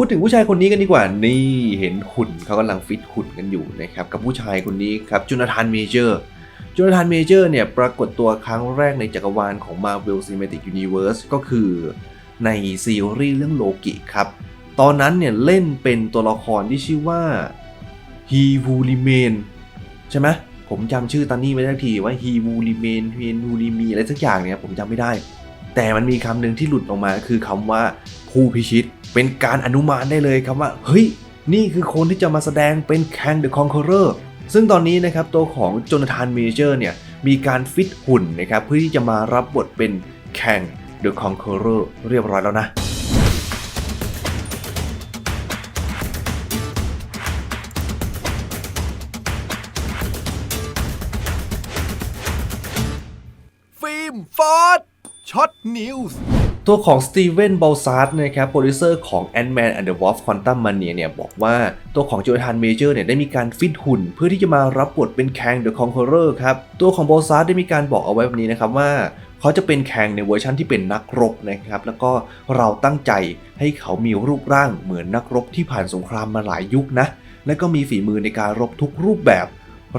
พูดถึงผู้ชายคนนี้กันดีกว่า นี่เห็นหุ่นเขากำลังฟิตหุ่นกันอยู่นะครับ กับผู้ชายคนนี้ครับจูนาธานเมเจอร์จูนาธานเมเจอร์เนี่ยปรากฏตัวครั้งแรกในจักรวาลของ Marvel Cinematic Universe ก็คือในซีรีส์เรื่องโลกิครับ ตอนนั้นเนี่ยเล่นเป็นตัวละครที่ชื่อว่า He Who Remain ใช่ไหมผมจำชื่อตอนนี้ไม่ได้ทีว่า He Who Remain He Who Remain อะไรสักอย่างเนี่ยผมจำไม่ได้ แต่มันมีคำหนึ่งที่หลุดออกมาคือคำว่าผู้พิชิต เป็นการอนุมานได้เลยครับว่า เฮ้ย นี่คือคนที่จะมาแสดงเป็น Kang the Conqueror ซึ่งตอนนี้นะครับตัวของโจนาธานเมเจอร์เนี่ยมีการฟิตหุ่นนะครับเพื่อที่จะมารับบทเป็น Kang the Conqueror เรียบร้อยแล้วนะฟิล์มฟอร์ดช็อตนิวส์ ตัวของสตีเวนบอลซาร์ดนะครับโปรดิวเซอร์ของ Ant-Man and the Wasp Quantum Mania เนี่ยบอกว่าตัวของโจ a ธานเมเจอร์เนี่ยได้มีการฟิตหุ่น เพื่อที่จะมารับบทเป็นแคงเดอะคอนเคอร์เรอร์ครับ ตัวของบอลซาร์ดได้มีการบอกเอาไว้แบบนี้นะครับว่าเขาจะเป็นแคงในเวอร์ชันที่เป็นนักรบนะครับ แล้วก็เราตั้งใจให้เขามีรูปร่างเหมือนนักรบที่ผ่านสงครามมาหลายยุคนะและก็มีฝีมือในการรบทุกรูปแบบ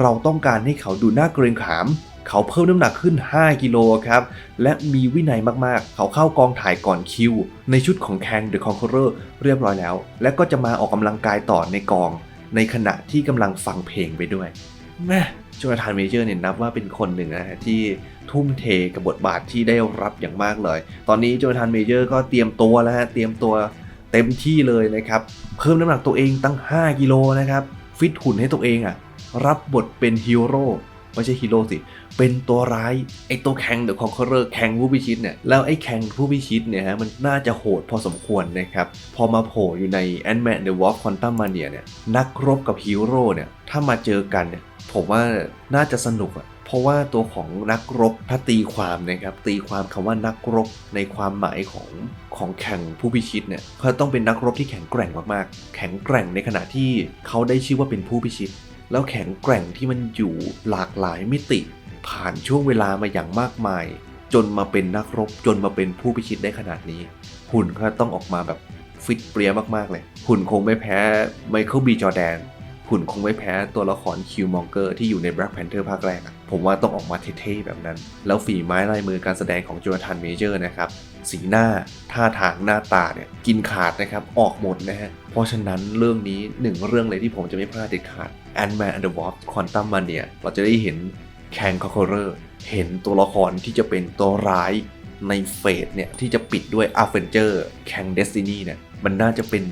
เราต้องการให้เขาดูน่าเกรงขาม เขาเพิ่มน้ำหนักขึ้น 5 กิโลครับ และมีวินัยมากๆ เขาเข้ากองถ่ายก่อนคิว ในชุดของแคงเดอะคอนเคอร์เรอร์เรียบร้อยแล้ว และก็จะมาออกกำลังกายต่อในกอง ในขณะที่กำลังฟังเพลงไปด้วยแม่โจนาธานเมเจอร์เนี่ยนับว่าเป็นคนหนึ่งนะฮะที่ทุ่มเทกับบทบาทที่ได้รับอย่างมากเลย ตอนนี้โจนาธานเมเจอร์ก็เตรียมตัวแล้วฮะเตรียมตัวเต็มที่เลยนะครับ เพิ่มน้ำหนักตัวเองตั้ง 5 กิโลนะครับ ฟิตหุ่นให้ตัวเองอะ รับบทเป็นฮีโร่ ไม่ใช่ฮีโร่สิ เป็นตัวร้ายไอตัวแคงเดอะคอนเคอร์เรอร์แคงผู้พิชิตเนี่ยแล้วไอแคงผู้พิชิตเนี่ยฮะมันน่าจะโหดพอสมควรนะครับ พอมาโผล่อยู่ใน Ant-Man the Wasp Quantum Mania เนี่ยนักรบกับฮีโร่เนี่ยถ้ามาเจอกันเนี่ยผมว่าน่าจะสนุกอะเพราะว่าตัวของนักรบถ้าตีความนะครับตีความคำว่านักรบในความหมายของของแข่งผู้พิชิตเนี่ยเขาต้องเป็นนักรบที่แข็งแกร่งมากๆ แข็งแกร่งในขณะที่เขาได้ชื่อว่าเป็นผู้พิชิต แล้วแข็งแกร่งที่มันอยู่หลากหลายมิติ ผ่านช่วงเวลามาอย่างมากมาย จนมาเป็นนักรบจนมาเป็นผู้พิชิตได้ขนาดนี้ หุ่นเขาต้องออกมาแบบฟิตเปรี้ยมากๆเลย หุ่นคงไม่แพ้ไมเคิลบีจอแดน หุ่นคงไม่แพ้ตัวละครคิวมองเกอร์ที่อยู่ใน Black Panther ภาคแรก ผมว่าต้องออกมาเท่ๆแบบนั้น แล้วฝีไม้ลายมือการแสดงของโจนาธานเมเจอร์นะครับ สีหน้า ท่าทางหน้าตาเนี่ย กินขาดนะครับ ออกหมดนะฮะ เพราะฉะนั้นเรื่องนี้หนึ่งเรื่องเลยที่ผมจะไม่พลาดเด็ดขาด Ant-Man and the Wasp Quantum Mania เราจะได้เห็นแคนคอ r เ r อร์เห็นตัวละครที่จะเป็นตัวร้ายในเฟสเนี่ยที่จะปิดด้วย a v e n g e r Kang Destiny เนี่ยมันน่าจะเป็น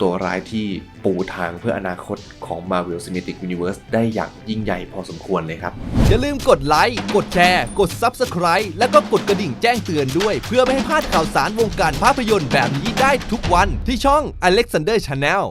ตัวร้ายที่ปูทางเพื่ออนาคตของ Marvel Cinematic Universe ได้อย่างยิ่งใหญ่พอสมควรเลยครับ อย่าลืมกดไลค์ กดแชร์ กด Subscribe แล้วก็กดกระดิ่งแจ้งเตือนด้วย เพื่อไม่ให้พลาดข่าวสารวงการภาพยนตร์แบบนี้ได้ทุกวันที่ช่อง Alexander Channel